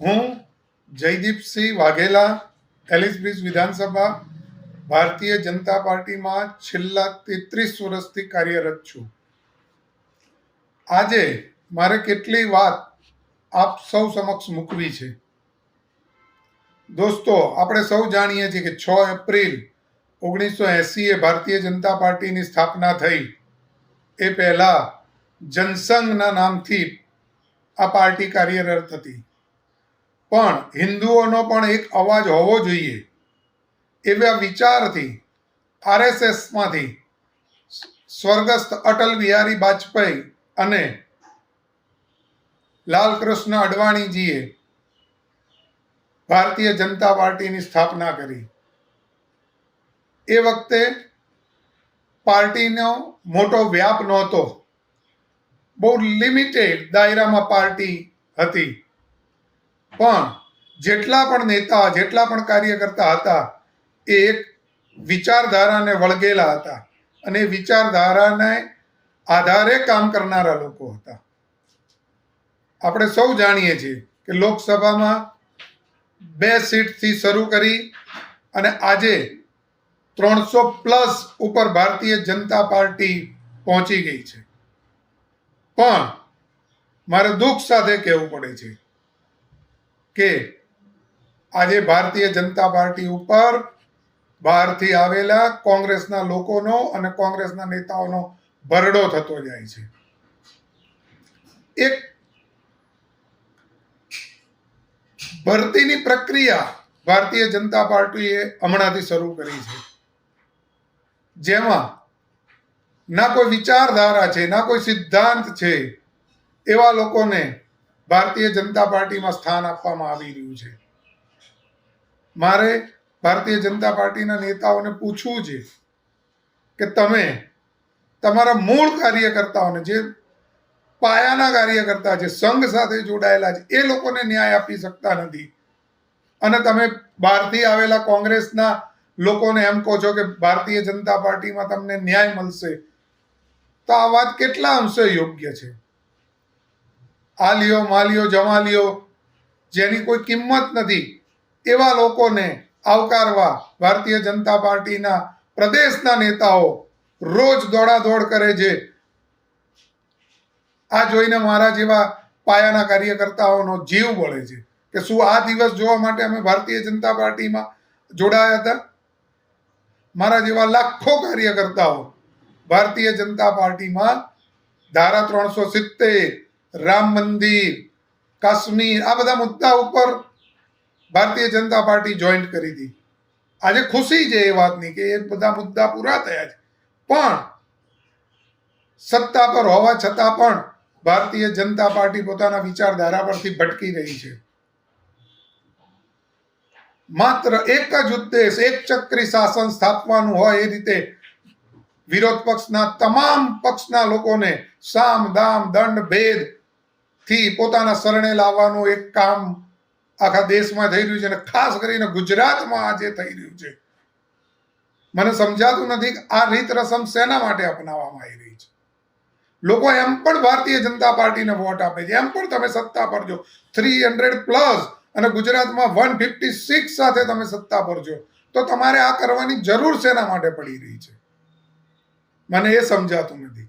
હું Jaydeepsinh Vaghela, Alice bridge વિધાનસભા, ભારતીય જનતા પાર્ટીમાં છેલ્લા તેત્રીસ વર્ષથી કાર્યરત છું. આજે મારે કેટલી વાત આપ સૌ સમક્ષ મૂકવી છે. દોસ્તો, આપણે સૌ જાણીએ છીએ કે છ એપ્રિલ ઓગણીસો એંસીએ ભારતીય જનતા પાર્ટીની સ્થાપના થઈ. એ પહેલા જનસંઘના નામથી આ પાર્ટી કાર્યરત હતી. પણ હિન્દુઓનો પણ એક અવાજ હોવો જોઈએ. એવા વિચારથી આરએસએસમાંથી સ્વર્ગસ્થ અટલ બિહારી વાજપેયી અને લાલકૃષ્ણ અડવાણીજીએ ભારતીય જનતા પાર્ટીની સ્થાપના કરી. એ વખતે પાર્ટીનો મોટો વ્યાપ નહોતો. બહુ લિમિટેડ દાયરામાં પાર્ટી હતી. પણ જેટલા પણ નેતા, જેટલા પણ કાર્યકર્તા હતા, એ એક વિચારધારાને વળગેલા હતા અને વિચારધારાને આધારે કામ કરનારા લોકો હતા. આપણે સૌ જાણીએ છીએ કે લોકસભામાં બે સીટથી શરૂ કરી અને આજે ત્રણસો પ્લસ ઉપર ભારતીય જનતા પાર્ટી પહોંચી ગઈ છે. પણ મારે દુઃખ સાથે કહેવું પડે છે કે આજે ભારતીય જનતા પાર્ટી ઉપર બહારથી આવેલા કોંગ્રેસના લોકોનો અને કોંગ્રેસના નેતાઓનો ભરડો થતો જાય છે. એક ભરતીની પ્રક્રિયા ભારતીય જનતા પાર્ટીએ હમણાંથી શરૂ કરી છે. જેમાં ના કોઈ વિચારધારા છે, ના કોઈ સિદ્ધાંત છે, એવા લોકોને ભારતીય જનતા પાર્ટીમાં સ્થાન આપવામાં આવી રહ્યું છે. મારે ભારતીય જનતા પાર્ટીના નેતાઓને પૂછવું છે કે તમે તમારા મૂળ કાર્યકર્તાઓને જે પાયાના કાર્યકર્તા છે, સંઘ સાથે જોડાયેલા છે, એ લોકોને ન્યાય આપી શકતા નથી. અને તમે બહારથી આવેલા કોંગ્રેસના લોકોને એમ કહો છો કે ભારતીય જનતા પાર્ટીમાં તમને ન્યાય મળશે. તો આ વાત કેટલા અંશે યોગ્ય છે? આ લ્યો માલ્યો જમા લ્યો જેની કોઈ કિંમત નથી, એવા લોકોને આવકારવા ભારતીય જનતા પાર્ટીના પ્રદેશના નેતાઓ રોજ દોડાદોડ કરે છે. આ જોઈને મારા જેવા પાયાના કાર્યકર્તાઓનો જીવ બળે છે કે શું આ દિવસ જોવા માટે અમે ભારતીય જનતા પાર્ટીમાં જોડાયા હતા? મારા જેવા લાખો કાર્યકર્તાઓ ભારતીય જનતા પાર્ટીમાં ધારા ત્રણસો સિત્તેર રામ મંદિર, કાશ્મીર, આ બધા મુદ્દા ઉપર ભારતીય જનતા પાર્ટી જોઈન્ટ કરી હતી. આજે ખુશી છે એ વાતની કે એ બધા મુદ્દા પૂરા થયા છે. પણ સત્તા પર હોવા છતાં પણ ભારતીય જનતા પાર્ટી પોતાના વિચારધારા પરથી ભટકી રહી છે. માત્ર એક જ ઉદ્દેશ, એક ચક્રી શાસન સ્થાપવાનું હોય એ રીતે વિરોધ પક્ષના તમામ પક્ષના લોકોને સામ, દામ, દંડ, ભેદ થી પોતાના શરણે લાવવાનું એક કામ આખા દેશમાં થઈ રહ્યું છે અને ખાસ કરીને ગુજરાતમાં આજે થઈ રહ્યું છે. મને સમજાતું નથી કે આ રીત રસમ શેના માટે અપનાવવામાં આવી રહી છે? લોકો એમ પણ ભારતીય જનતા પાર્ટીને વોટ આપે છે. એમ પણ તમે સત્તા પર જો થ્રી હંડ્રેડ પ્લસ અને ગુજરાતમાં વન ફિફ્ટી સિક્સ સાથે તમે સત્તા પર જો તો તમારે આ કરવાની જરૂર શેના માટે પડી રહી છે? મને એ સમજાતું નથી.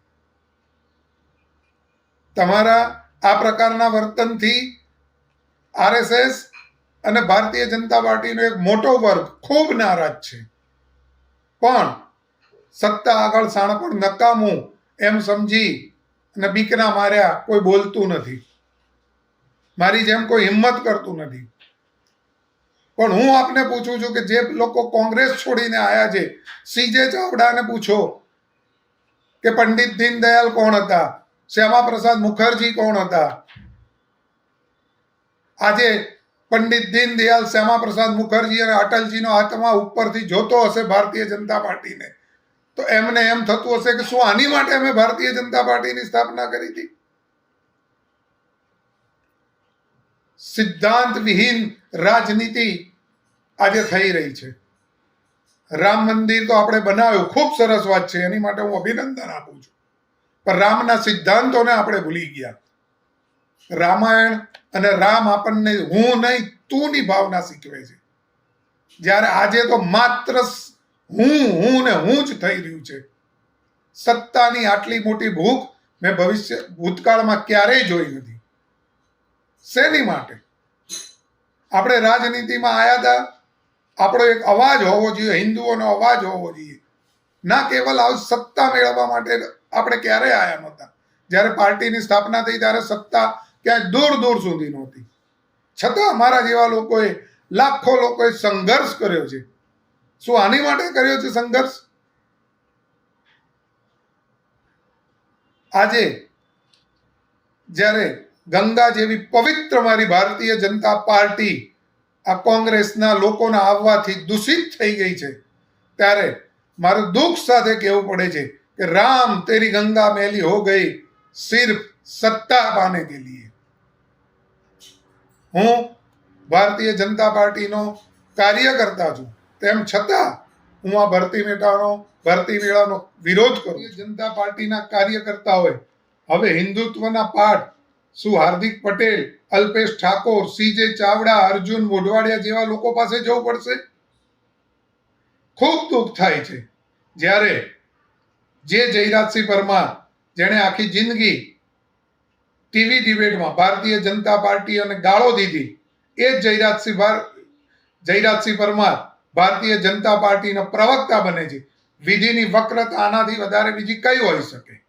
તમારા આ પ્રકારના વર્તનથી આરએસએસ અને ભારતીય જનતા પાર્ટીનો એક મોટો વર્ગ ખૂબ નારાજ છે. પણ સત્તા આગળ સાણપણ નકામું એમ સમજી અને બીકના માર્યા કોઈ બોલતું નથી. મારી જેમ કોઈ હિંમત કરતું નથી. પણ હું આપને પૂછું છું કે જે લોકો કોંગ્રેસ છોડીને આવ્યા છે, સીજે ચાવડાને પૂછો કે પંડિત દીનદયાલ કોણ હતા? શ્યામા પ્રસાદ મુખર્જી કોણ હતા? આજે પંડિત દીનદયાલ શ્યામા પ્રસાદ મુખર્જી અને અટલજીનો આત્મા ઉપરથી જોતો હશે ભારતીય જનતા પાર્ટીને. તો એમને એમ થતું હશે કે શું આની માટે અમે ભારતીય જનતા પાર્ટીની સ્થાપના કરી હતી? સિદ્ધાંત વિહીન રાજનીતિ આજે થઈ રહી છે. રામ મંદિર તો આપણે બનાવ્યું. ખૂબ સરસ વાત છે. એની માટે હું અભિનંદન આપું છું. પણ રામના સિદ્ધાંતોને આપણે ભૂલી ગયા. રામાયણ અને રામ આપણને હું નહીં, તુંની ભાવના શીખવે છે. જ્યારે આજે તો માત્ર હું હું ને હું જ થઈ રહ્યું છે. સત્તાની આટલી મોટી ભૂખ મેં ભવિષ્ય, ભૂતકાળમાં ક્યારેય જોઈ નથી. શેની માટે? આપણે રાજનીતિમાં આવ્યા હતા. આપણો એક અવાજ હોવો જોઈએ, હિન્દુઓનો અવાજ હોવો જોઈએ. ના કેવલ આવ સત્તા મેળવવા માટે આપણે ક્યારેય આયા નહોતા. જ્યારે પાર્ટીની સ્થાપના થઈ ત્યારે સત્તા ક્યાંય દૂર દૂર સુધી નહોતી. છતાં અમારા જેવા લોકોએ લાખો લોકોએ સંઘર્ષ કર્યો છે. શું આની માટે કર્યો છે સંઘર્ષ? આજે જ્યારે ગંગા જેવી પવિત્ર મારી ભારતીય જનતા પાર્ટી આ કોંગ્રેસના લોકોના આવવાથી દૂષિત થઈ ગઈ છે, ત્યારે મારું દુઃખ સાથે કહેવું પડે છે કે રામ તેરી ગંગા મેલી હો ગઈ સિર્ફ સત્તા પાને કે લીએ હું ભારતીય જનતા પાર્ટીનો કાર્યકર્તા છું તેમ છતાં હું આ ભરતી મેળાનો ભરતી મેળાનો વિરોધ કરું છું. જનતા પાર્ટીના કાર્યકર્તાઓએ હવે હિન્દુત્વના પાઠ શું હાર્દિક પટેલ અલ્પેશ ઠાકોર સીજે ચાવડા અર્જુન મોઢવાડિયા જેવા લોકો પાસે જવું પડશે ખૂબ દુઃખ થાય છે જ્યારે જે જયરાજસિંહ પરમાર, જેણે આખી જિંદગી ટીવી ડિબેટમાં ભારતીય જનતા પાર્ટી અને ગાળો દીધી, એ જ જયરાજસિંહ જયરાજસિંહ પરમાર ભારતીય જનતા પાર્ટીના પ્રવક્તા બને છે. વિધિની વક્રતા આનાથી વધારે બીજી કઈ હોઈ શકે?